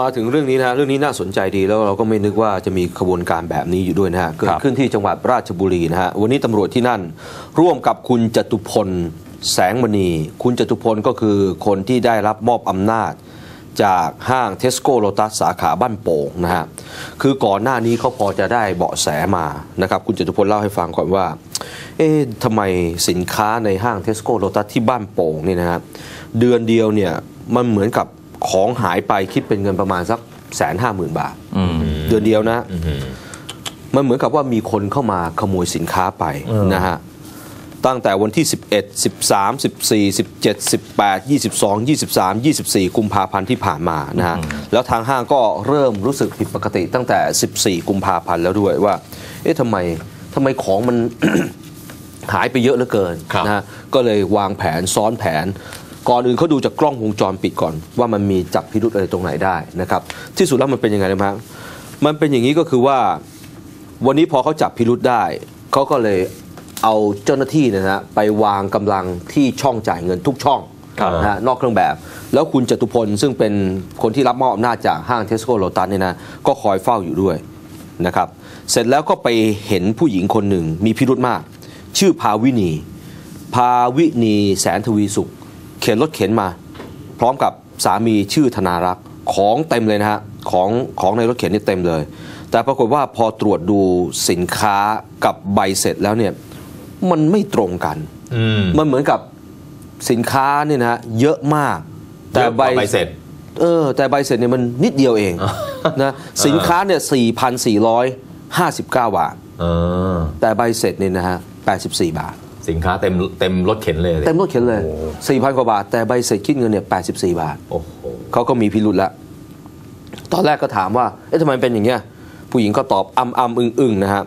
มาถึงเรื่องนี้นะฮะเรื่องนี้น่าสนใจดีแล้วเราก็ไม่นึกว่าจะมีขบวนการแบบนี้อยู่ด้วยนะฮะเกิดขึ้นที่จังหวัดราชบุรีนะฮะวันนี้ตำรวจที่นั่น ร่วมกับคุณจตุพล แสงมณี คุณจตุพลก็คือคนที่ได้รับมอบอำนาจ จากห้างเทสโก้โ t ตัสสาขาบ้านโป่งนะฮะคือก่อนหน้านี้เขาพอจะได้เบาะแสมานะครับคุณจตุพลเล่าให้ฟังก่อนว่า เอ๊ะทำไมสินค้าในห้างเทสโก้โ t ตัสที่บ้านโป่งเนี่ยนะฮะเดือนเดียวเนี่ยมันเหมือนกับ ของหายไปคิดเป็นเงินประมาณสักแสนห้าหมื่นบาทเดือนเดียวนะมันเหมือนกับว่ามีคนเข้ามาขโมยสินค้าไปนะฮะตั้งแต่วันที่ 11 13 14 17 18 22 23 24 กุมภาพันธ์ที่ผ่านมานะฮะแล้วทางห้างก็เริ่มรู้สึกผิดปกติตั้งแต่ 14 กุมภาพันธ์แล้วด้วยว่า เอ๊ะทำไมทำไมของมันหายไปเยอะเหลือเกินครับนะฮะก็เลยวางแผนซ้อนแผน ก่อนอื่นเขาดูจากกล้องวงจรปิดก่อน ว่ามันมีจับพิรุธอะไรตรงไหนได้นะครับที่สุดแล้วมันเป็นยังไงนะมั้งมันเป็นอย่างนี้ก็คือว่า วันนี้พอเขาจับพิรุธได้เขาก็เลยเอาเจ้าหน้าที่เนยนะฮะไปวางกำลังที่ช่องจ่ายเงินทุกช่องครับนะฮะนอกเครื่องแบบ แล้วคุณจตุพลซึ่งเป็นคนที่รับมอบอำนาจจากห้างเทสโก้โ t ตัสเนี่ยนะก็คอยเฝ้าอยู่ด้วยนะครับ เสร็จแล้วก็ไปเห็นผู้หญิงคนหนึ่งมีพิรุธมาก ชื่อพาวินีพาวินีแสนทวีสุข เข็นรถเข็นมา พร้อมกับสามีชื่อธนารักษ์ของเต็มเลยนะฮะของของในรถเข็นนี่เต็มเลย แต่ปรากฏว่าพอตรวจดูสินค้ากับใบเสร็จแล้วเนี่ยมันไม่ตรงกันอืมมันเหมือนกับสินค้าเนี่ยนะฮะเยอะมาก แต่เยอะกใบว่าใบเสร็จ เออ แต่ใบเสร็จเนี่ยมันนิดเดียวเองนะสินค้าเนี่ยสี่พันสี่ร้อยห้าสิบเก้าบาทเออแต่ใบเสร็จเนี่ยนะฮะแปดสิบสี่บาท สินค้าเต็มเต็มรถเข็นเลยเต็มรถเข็นเลยโอ้โหสี่พันกว่าบาท แต่ใบเสร็จคิดเงินเนี่ยแปดสิบสี่บาทโอ้โหเขาก็มีพิรุธแล้วตอนแรกก็ถามว่าเอ๊ะทำไมเป็นอย่างเงี้ยผู้หญิงก็ตอบอ้ำอ้ำอึ้งอึ้งนะฮะ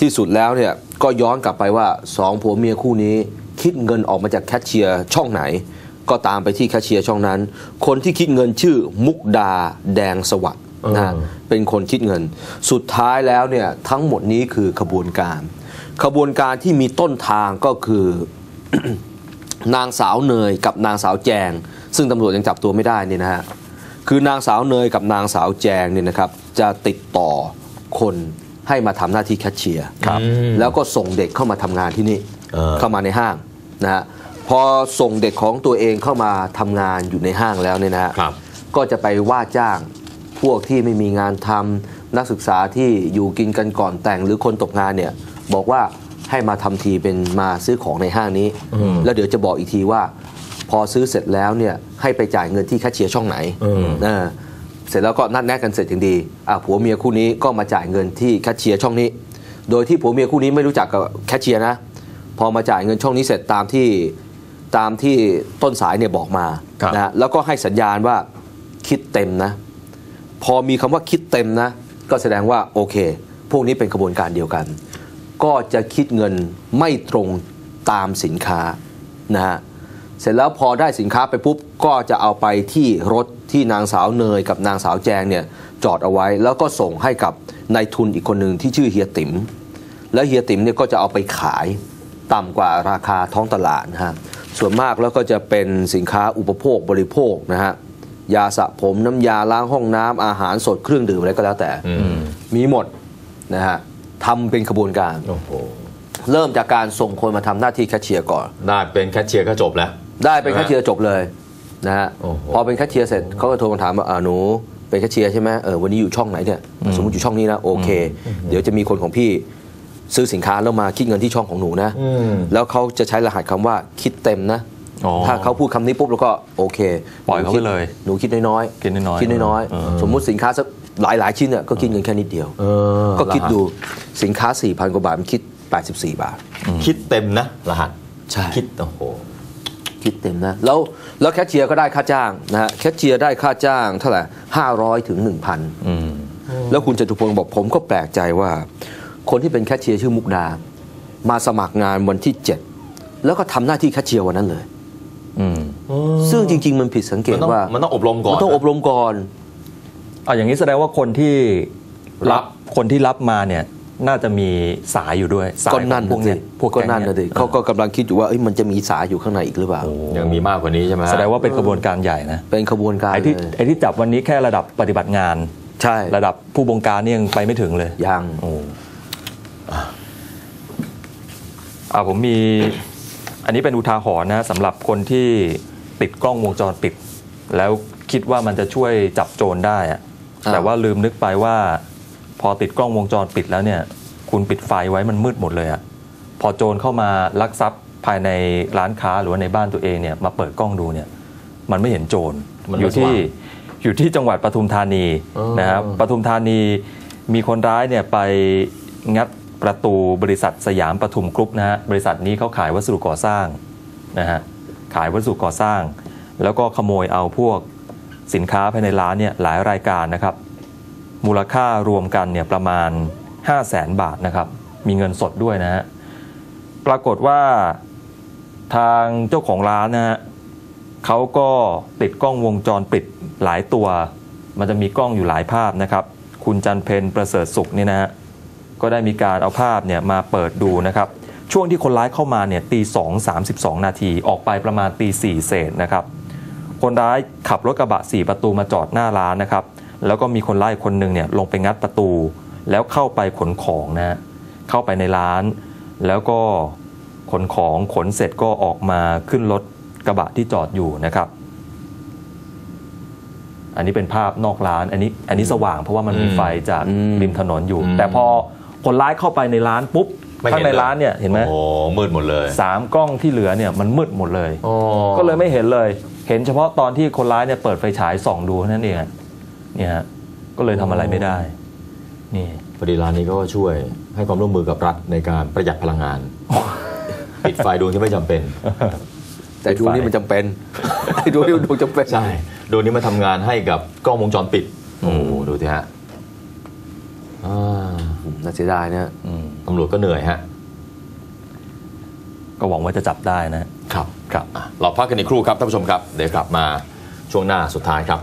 ที่สุดแล้วเนี่ยก็ย้อนกลับไปว่าสองผัวเมียคู่นี้ คิดเงินออกมาจากแคชเชียร์ช่องไหน ก็ตามไปที่แคชเชียร์ช่องนั้น คนที่คิดเงินชื่อมุกดาแดงสวัสด์นะฮะเออเป็นคนคิดเงิน สุดท้ายแล้วเนี่ยทั้งหมดนี้คือขบวนการ ขบวนการที่มีต้นทางก็คือนางสาวเนยกับนางสาวแจง ซึ่งตำรวจยังจับตัวไม่ได้เนี่ยนะฮะคือนางสาวเนยกับนางสาวแจงเนี่ยนะครับจะติดต่อคนให้มาทำหน้าที่แคชเชียร์ครับแล้วก็ส่งเด็กเข้ามาทำงานที่นี่เออเข้ามาในห้างนะฮะพอส่งเด็กของตัวเองเข้ามาทำงานอยู่ในห้างแล้วเนี่ยนะฮะครับก็จะไปว่าจ้างพวกที่ไม่มีงานทำนักศึกษาที่อยู่กินกันก่อนแต่งหรือคนตกงานเนี่ย บอกว่าให้มาทำทีเป็นมาซื้อของในห้างนี้อืมแล้วเดี๋ยวจะบอกอีกทีว่า พอซื้อเสร็จแล้วเนี่ยให้ไปจ่ายเงินที่แคชเชียร์ช่องไหนอืมเออเสร็จแล้วก็นัดแนะกันเสร็จอย่างดีอะผัวเมียคู่นี้ก็มาจ่ายเงินที่แคชเชียร์ช่องนี้ โดยที่ผัวเมียคู่นี้ไม่รู้จักกับแคชเชียร์นะ พอมาจ่ายเงินช่องนี้เสร็จตามที่ตามที่ต้นสายเนี่ยบอกมาครับนะฮะแล้วก็ให้สัญญาณว่าคิดเต็มนะ พอมีคำว่าคิดเต็มนะ ก็แสดงว่าโอเค พวกนี้เป็นกระบวนการเดียวกัน ก็จะคิดเงินไม่ตรงตามสินค้านะฮะเสร็จแล้วพอได้สินค้าไปปุ๊บก็จะเอาไปที่รถที่นางสาวเนยกับนางสาวแจงเนี่ยจอดเอาไว้ แล้วก็ส่งให้กับนายทุนอีกคนหนึ่งที่ชื่อเฮียติ๋มแล้วเฮียติ๋มเนี่ยก็จะเอาไปขายต่ำกว่าราคาท้องตลาดนะฮะส่วนมากแล้วก็จะเป็นสินค้าอุปโภคบริโภคนะฮะยาสระผมน้ำยาล้างห้องน้ำอาหารสดเครื่องดื่มอะไรก็แล้วแต่อืมมีหมดนะฮะ ทำเป็นขบวนการ โอ้โหเริ่มจากการส่งคนมาทำหน้าที่แคชเชียร์ก่อน ได้เป็นแคชเชียร์ก็จบแล้ว ได้เป็นแคชเชียร์จบเลยนะฮะโอ้โห พอเป็นแคชเชียร์เสร็จเขาก็โทรมาถามว่าอ่าหนูเป็นแคชเชียร์ใช่ไหมเออวันนี้อยู่ช่องไหนเนี่ยสมมติอยู่ช่องนี้นะโอเค เดี๋ยวจะมีคนของพี่ซื้อสินค้าแล้วมาคิดเงินที่ช่องของหนูนะ อืม แล้วเขาจะใช้รหัสคำว่าคิดเต็มนะ อ๋อถ้าเขาพูดคำนี้ปุ๊บแล้วก็โอเคปล่อยเขาไปเลยหนูคิดน้อยๆคิดน้อยๆคิดน้อยเออ ๆสมมุติสินค้าสัก หลายๆ ชิ้นเนี่ยก็คิดเงินแค่นิดเดียวเออก็คิดรหัสดูสินค้า 4,000 กว่าบาทมันคิด 84 บาท คิดเต็มนะรหัสใช่คิดโอ้โหคิดเต็มนะแล้วแล้วแคชเชียร์ก็ได้ค่าจ้างนะฮะแคชเชียร์ได้ค่าจ้างเท่าไหร่500ถึง1,000อืมแล้วคุณจตุพลบอกผมก็แปลกใจว่า คนที่เป็นแคชเชียร์ชื่อมุกดา มาสมัครงานวันที่7แล้วก็ทำหน้าที่แคชเชียร์วันนั้นเลยอืมซึ่งจริง ๆ มันผิดสังเกมัตนต้องว่ามันต้องอบรมก่อนมันต้องอบรมก่อน อะอย่างนี้แสดงว่าคนที่รัรับบคนที่รับมาเนี่ยน่าจะมีสายอยู่ด้วย สายก็นั่นของพวกนะเนี้สิยพวกก็แก๊งนั่นเยนะดิเขาก็กำลังคิดอยู่ว่าเอ้ยมันจะมีสายอยู่ข้างในอีกหรือเปล่า ยังมีมากกว่านี้ใช่ไหมฮะแสดงว่าเป็นกระบวนการใหญ่นะ เป็นขบวนการไอ้ที่เลยไอ้ที่จับวันนี้แค่ระดับปฏิบัติงาน ใช่ ระดับผู้บงการนี่ยังไปไม่ถึงเลย ยังโอ้อ่าผมมี อันนี้เป็นอุทาหรณ์นะสำหรับคนที่ติดกล้องวงจรปิด แล้วคิดว่ามันจะช่วยจับโจรได้อะอ่า แต่ว่าลืมนึกไปว่า พอติดกล้องวงจรปิดแล้วเนี่ย คุณปิดไฟไว้มันมืดหมดเลยอะพอโจรเข้ามาลักทรัพย์ภายในร้านค้าหรือว่าในบ้านตัวเองเนี่ยมาเปิดกล้องดูเนี่ย มันไม่เห็นโจรมันอไม่ยู่ที่สว่างอยู่ที่จังหวัดปทุมธานีอ๋อนะครับปทุมธานีมีคนร้ายเนี่ยไปงัดประตูบริษัทสยามปทุมกรุ๊ปนะฮะบริษัทนี้เขาขายวัสดุก่อสร้างนะฮะขายวัสดุก่อสร้าง แล้วก็ขโมยเอาพวก สินค้าภายในร้านเนี่ยหลายรายการนะครับ มูลค่ารวมกันเนี่ยประมาณ 5 0 0แสนบาทนะครับ มีเงินสดด้วยนะฮะปรากฏว่าทางเจ้าของร้านนะฮะเขาก็ติดกล้องวงจรปิดหลายตัว มันจะมีกล้องอยู่หลายภาพนะครับ คุณจันเพนประเสริฐสุขเนี่ยนะฮะก็ได้มีการเอาภาพเนี่ยมาเปิดดูนะครับ ช่วงที่คนร้ายเข้ามาเนี่ยตีสองสามสิบสองนาทีออกไปประมาณตีสี่เศษนะครับ คนร้ายขับรถกระบะสี่ประตูมาจอดหน้าร้านนะครับ แล้วก็มีคนร้ายคนหนึ่งเนี่ยลงไปงัดประตู แล้วเข้าไปขนของนะฮะเข้าไปในร้าน แล้วก็ขนของขนเสร็จก็ออกมาขึ้นรถกระบะที่จอดอยู่นะครับ อันนี้เป็นภาพนอกร้าน อันนี้อันนี้สว่างเพราะว่ามันมีอืมไฟจากอืมริมถนนอยู่อืมแต่พอคนร้ายเข้าไปในร้านปุ๊บไม่ข้างเห็นในเลยร้านเนี่ยเห็นไหมโอ้มืดหมดเลยสามกล้องที่เหลือเนี่ยมันมืดหมดเลยอ๋อก็เลยไม่เห็นเลย เห็นเฉพาะตอนที่คนร้ายเนี่ยเปิดไฟฉายส่องดูเท่านั้นเองอะเนี่ยฮะก็เลยทำอะไรไม่ได้นี่พอดีร้านนี้ก็ช่วยให้ความร่วมมือกับรัฐในการประหยัดพลังงานปิดไฟดวงที่ไม่จำเป็น แต่ดูนี่มันจำเป็นไอ้ดูนี่มันดูจำเป็นใช่ดวงนี้มาทำงานให้กับกล้องวงจรปิดโอ้โหดูสิฮะอ่าน่าเสียดายนะอืมตำรวจก็เหนื่อยฮะ ก็หวังว่าจะจับได้นะครับ ครับเราพักกันอีกครู่ครับท่านผู้ชมครับ เดี๋ยวกลับมาช่วงหน้าสุดท้ายครับ